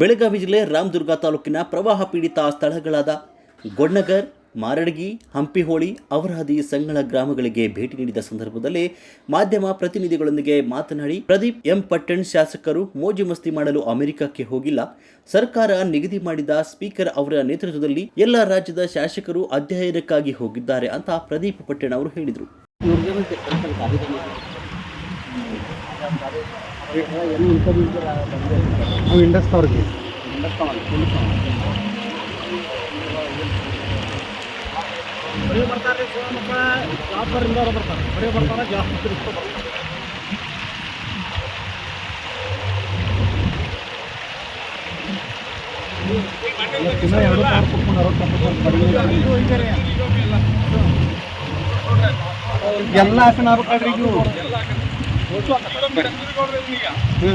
ಬೆಳಗಾವಿ ಜಿಲ್ಲೆ ರಾಮದುರ್ಗ ತಾಲೂಕಿನ ಪ್ರವಾಹ ಪೀಡಿತ ಸ್ಥಳಗಳಾದ ಗೊಣ್ಣಗರ್ ಮಾರಡಗಿ, ಹಂಪಿಹೋಳಿ, ಅವರಹದಿ ಸಂಗಳ ಗ್ರಾಮಗಳಿಗೆ ಭೇಟಿ ನೀಡಿದ ಸಂದರ್ಭದಲ್ಲಿ ಮಾಧ್ಯಮ ಪ್ರತಿನಿಧಿಗಳೊಂದಿಗೆ ಮಾತನಾಡಿ, ಪ್ರದೀಪ್ ಎಂ ಪಟ್ಟಣ್ ಶಾಸಕರು ಮೋಜು ಮಸ್ತಿ ಮಾಡಲು ಅಮೆರಿಕಕ್ಕೆ ಹೋಗಿಲ್ಲ. ಸರ್ಕಾರ ನಿಗದಿ ಮಾಡಿದ ಸ್ಪೀಕರ್ ಅವರ ನೇತೃತ್ವದಲ್ಲಿ ಎಲ್ಲ ರಾಜ್ಯದ ಶಾಸಕರು ಅಧ್ಯಯನಕ್ಕಾಗಿ ಹೋಗಿದ್ದಾರೆ ಅಂತ ಪ್ರದೀಪ್ ಪಟ್ಟಣ್ ಅವರು ಹೇಳಿದರು. ಅವು ಇಂಡಸ್ ಅವ್ರಿಗೆ. ಬರೀ ಬರ್ತಾರೆ ಬರ್ತಾರೆ ಬರೀ ಬರ್ತಾರೆ ಜಾಸ್ತಿ ಇನ್ನೂ ಎರಡು ಕಾರ್ ಎಲ್ಲ ಹಾಸನ ಆಗ್ಬೇಕಲ್ರಿ ಈಗ ನೀವು ಹ್ಞೂ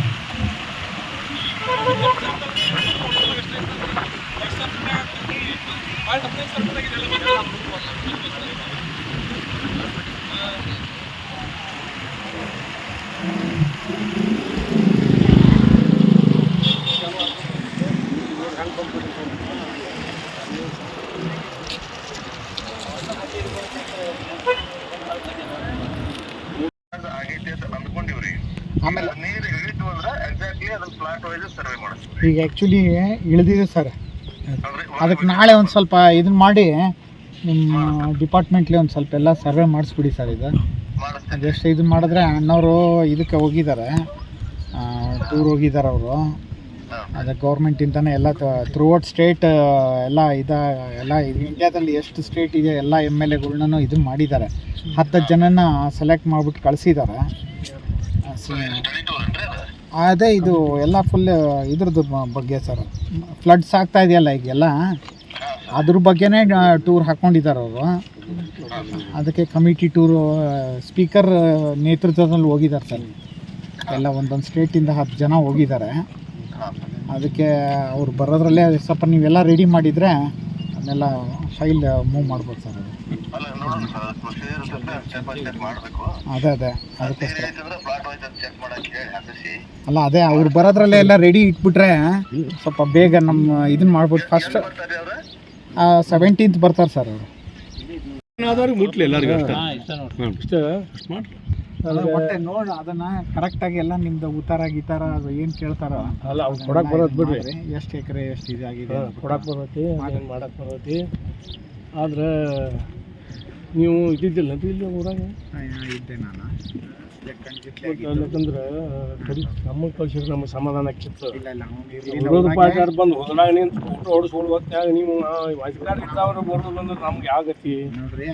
ಆಗೈತೆ ಅಂತ ಅಂದ್ಕೊಂಡಿವ್ರಿ ಆಮೇಲೆ ನೀರು ಇಳಿತು ಅಂದ್ರೆ ಎಕ್ಸಾಕ್ಟ್ಲಿ ಅದನ್ನ ಪ್ಲಾಟ್ ವೈಸ್ ಸರ್ವೆ ಮಾಡಿಸ್ತೀವಿ ಈಗ ಆ್ಯಕ್ಚುಲಿ ಇಳಿದಿದೆ ಸರ್ ಅದಕ್ಕೆ ನಾಳೆ ಒಂದು ಸ್ವಲ್ಪ ಇದನ್ನ ಮಾಡಿ ನಿಮ್ಮ ಡಿಪಾರ್ಟ್ಮೆಂಟ್ಲಿ ಒಂದು ಸ್ವಲ್ಪ ಎಲ್ಲ ಸರ್ವೆ ಮಾಡಿಸ್ಬಿಡಿ ಸರ್ ಇದು ಜಸ್ಟ್ ಇದನ್ನ ಮಾಡಿದ್ರೆ ಅಣ್ಣವರು ಇದಕ್ಕೆ ಹೋಗಿದ್ದಾರೆ ಟೂರ್ ಹೋಗಿದ್ದಾರೆ ಅವರು. ಅದೇ ಗೌರ್ಮೆಂಟಿಂದನೇ ಎಲ್ಲ ಥ್ರೂ ಔಟ್ ಸ್ಟೇಟ್ ಎಲ್ಲ ಇದ ಎಲ್ಲ ಇಂಡಿಯಾದಲ್ಲಿ ಎಷ್ಟು ಸ್ಟೇಟ್ ಇದೆ ಎಲ್ಲ ಎಂ ಎಲ್ ಎಗಳ್ನೂ ಇದು ಮಾಡಿದ್ದಾರೆ ಹತ್ತು ಜನನ ಸೆಲೆಕ್ಟ್ ಮಾಡಿಬಿಟ್ಟು ಕಳಿಸಿದ್ದಾರೆ ಅದು ಇದು ಎಲ್ಲ ಫುಲ್ ಇದ್ರದ್ದು ಬಗ್ಗೆ ಸರ್ ಫ್ಲಡ್ಸ್ ಆಗ್ತಾ ಇದೆಯಲ್ಲ ಈಗೆಲ್ಲ? ಅದ್ರ ಬಗ್ಗೆನೇ ಟೂರ್ ಹಾಕ್ಕೊಂಡಿದ್ದಾರೆ ಅವರು. ಅದಕ್ಕೆ ಕಮಿಟಿ ಟೂರು ಸ್ಪೀಕರ್ ನೇತೃತ್ವದಲ್ಲಿ ಹೋಗಿದ್ದಾರೆ ಸರ್ ಎಲ್ಲ ಒಂದೊಂದು ಸ್ಟೇಟಿಂದ ಹತ್ತು ಜನ ಹೋಗಿದ್ದಾರೆ ಅದಕ್ಕೆ ಅವ್ರು ಬರೋದ್ರಲ್ಲೇ ಸ್ವಲ್ಪ ನೀವೆಲ್ಲ ರೆಡಿ ಮಾಡಿದರೆ ಅದನ್ನೆಲ್ಲ ಫೈಲ್ ಮೂವ್ ಮಾಡ್ಬೋದು ಸರ್ ಅದು ನೋಡೋಣ sir procedure step by step ಮಾಡಬೇಕು ಅದೇ ಅದೇ. ನೀರು ಅದಕ್ಕೋಸ್ಕರ. ಅಂದ್ರೆ ಪ್ಲಾಟ್ ವೈಸ್ ಅಂತ ಚೆಕ್ ಮಾಡಕ್ಕೆ ಹೇಳಿ ಹತ್ತಿಸಿ ಅಲ್ಲ ಅದೇ ಅವ್ರು ಬರೋದ್ರಲ್ಲೇ ಎಲ್ಲ ರೆಡಿ ಇಟ್ಬಿಟ್ರೆ ಸ್ವಲ್ಪ ಬೇಗ ನಮ್ಮ ಇದನ್ನ ಮಾಡ್ಬಿಟ್ಟು ಫಸ್ಟ್ ಸೆವೆಂಟೀನ್ತ್ ಬರ್ತಾರೆ ಸರ್ ಅವರು. ಆದವ್ರಿಗೆ ಮುಟ್ಲಿ ಎಲ್ಲರಿಗೂ ಅಷ್ಟೇ. ಇಷ್ಟೇ ಮತ್ತೆ ನೋಡ ಅದನ್ನ ಕರೆಕ್ಟಾಗಿ ಎಲ್ಲ ನಿಮ್ದು ಉತ್ತಾರ ಗೀತಾರ ಅದು ಏನು ಕೇಳ್ತಾರೋ ಅಲ್ಲ ಅವ್ರು ಕೊಡಕ್ಕೆ ಬರೋದು ಬಿಡ್ರಿ. ಎಷ್ಟು ಎಕರೆ ಎಷ್ಟು ಇದಾಗಿದೆ? ಕೊಡಕ್ಕೆ ಬರ್ತೈತಿ ಏನು ಮಾಡಕ್ಕೆ ಬರ್ತೈತಿ ಆದ್ರೆ ನೀವು ಇದ್ದಿದ್ದಿಲ್ಲ ಅಂತ ಇಲ್ಲಿ ಊರಾಗ? ಇದ್ದೆ ನಾನು. ಯಾಕಂದ್ರೆ ನಮಗೆ ಕಳ್ಸಿದ್ರೆ ನಮ್ಮ ಸಮಾಧಾನ ಆಕ್ಕಿತ್ತು ವಿರೋಧ. ಬಂದು ಹೋದಾಗ ನಿಂತು ಊಟ ಹೊಡಿಸ್ಕೊಂಡು ಹೊತ್ನ್ಯಾಗ ನೀವು ಅಧಿಕಾರ ಇರ್ತಾವ್ರೆ ಬರೋದು ಬಂದ್ರೆ ನಮ್ಗೆ ಆಗತಿ. ನೋಡ್ರಿ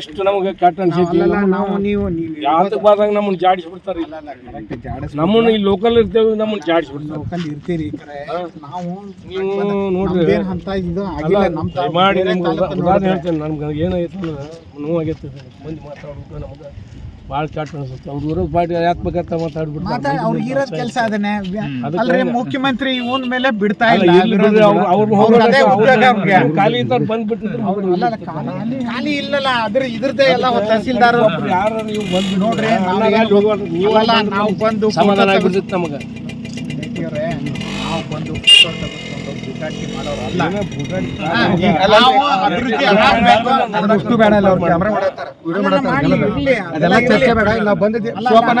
ಇಷ್ಟು ನಮಗೆ ಕೆಟ್ಟ ಅನ್ಸೈತಿ. ನಾವು ನೀವು ನೀವು ಯಾತಕ್ಕೆ ಬಾದಾಗ ನಮ್ಮನ್ನ ಜಾಡಿಸ್ಬಿಡ್ತಾರೆ? ನಮ್ಮನ್ನ ಈ ಲೋಕಲ್ ಇರ್ತೇವೆ ನಮ್ಮನ್ನ ಜಾಡಿಸ್ಬಿಡ್ತಾರೆ. ಲೋಕಲ್ ಇರ್ತೀರಿ ನಾವು ನೀವು ನೋಡ್ರಿ. ಅಂತ ಇದು ನಮ್ಮ ಮಾಡಿ ನಿಮ್ಗೆ ಉದಾಹರಣೆ ಹೇಳ್ತೇನೆ ನಮ್ಗೆ ಏನಾಯ್ತು ಅಂದ್ರೆ ನೋವಾಗೈತೆ ಮಂದಿ ಮಾತಾಡ್ಬಿಟ್ಟು ನಮ್ಗೆ ಭಾಳ ಕೆಟ್ಟ ಅನ್ಸುತ್ತೆ. ಅವ್ರ ಊರ ಪಾರ್ಟಿ ಯಾಕೆ ಬೇಕಂತ ಮಾತಾಡ್ಬಿಟ್ಟು ಮಾತಾಡ ಅವ್ರಿಗೆ ಇರೋದ್ ಕೆಲಸ ಅದನ್ನೇ. ಅಲ್ರಿ ಮುಖ್ಯಮಂತ್ರಿ ಇವನ್ ಮೇಲೆ ಬಿಡ್ತಾ ಇಲ್ಲ ಅವ್ರು- ಖಾಲಿ ಬಂದ್ಬಿಟ್ಟಿದ್ರು ಖಾಲಿ ಇಲ್ಲಲ್ಲ ಅದ್ರ ಇದ್ರದ್ದೇ ಎಲ್ಲ ತಹಸೀಲ್ದಾರ್ ಯಾರು ನೀವು ಬಂದು ನೋಡ್ರಿ ನಾವು ಬಂದು ಸಮಾಧಾನ ನಮಗೆ. ನಾವು ಬಂದು ಬುಟಾಟಿ ಮಾಡೋರು ಅಲ್ಲ ವಸ್ತು ಬೇಡ ಇಲ್ಲ ಅವ್ರು ಕ್ಯಾಮ್ರಾ ಮಾಡತ್ತಾರ ವಿಡಿಯೋ ಮಾಡತ್ತಾರ ಅದೆಲ್ಲ ಚರ್ಚೆ ಬೇಡ ಇಲ್ಲ ಬಂದಿದ್ದೀವಿ ಸೋಪನ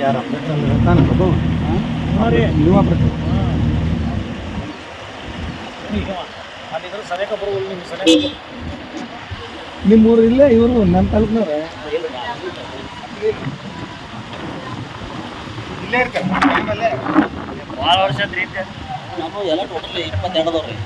ಯಾರು ತಾನೆ ಬಾಬು ಯುವ ಪ್ರತಿ ನಿಮ್ಮೂರು ಇಲ್ಲೇ ಇವರು ನನ್ನ ತಾಲೂಕ್ನವ್ರೆ. ಭಾಳ ವರ್ಷ ರೀತಿ. ನಾನು ಎಲ್ಲ ಟೋಟಲ್ ಇಪ್ಪತ್ತೆರಡು ಅದಾವ್ರಿ